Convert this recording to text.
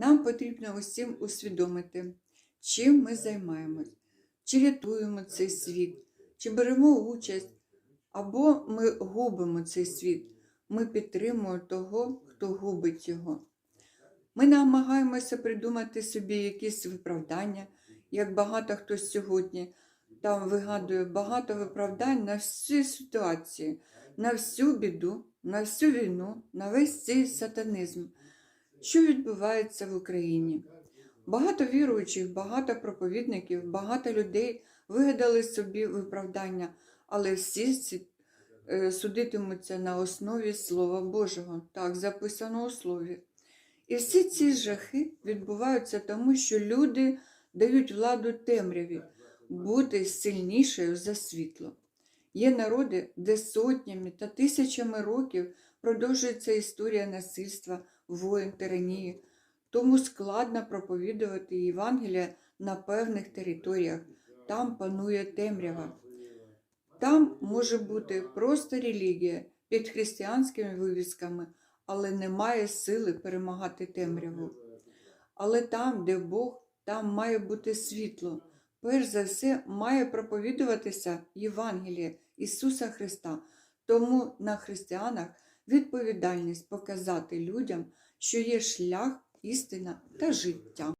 Нам потрібно усім усвідомити, чим ми займаємось, чи рятуємо цей світ, чи беремо участь, або ми губимо цей світ, ми підтримуємо того, хто губить його. Ми намагаємося придумати собі якісь виправдання, як багато хто сьогодні там вигадує багато виправдань на всі ситуації, на всю біду, на всю війну, на весь цей сатанизм, що відбувається в Україні. Багато віруючих, багато проповідників, багато людей вигадали собі виправдання, але всі е, судитимуться на основі Слова Божого, так записано у Слові. І всі ці жахи відбуваються тому, що люди дають владу темряві бути сильнішою за світло. Є народи, де сотнями та тисячами років продовжується історія насильства, воїн, тиранії, тому складно проповідувати Євангелія на певних територіях. Там панує темрява. Там може бути просто релігія під християнськими вивісками, але немає сили перемагати темряву. Але там, де Бог, там має бути світло. Перш за все, має проповідуватися Євангеліє Ісуса Христа. Тому на християнах відповідальність показати людям, що є шлях, істина та життя.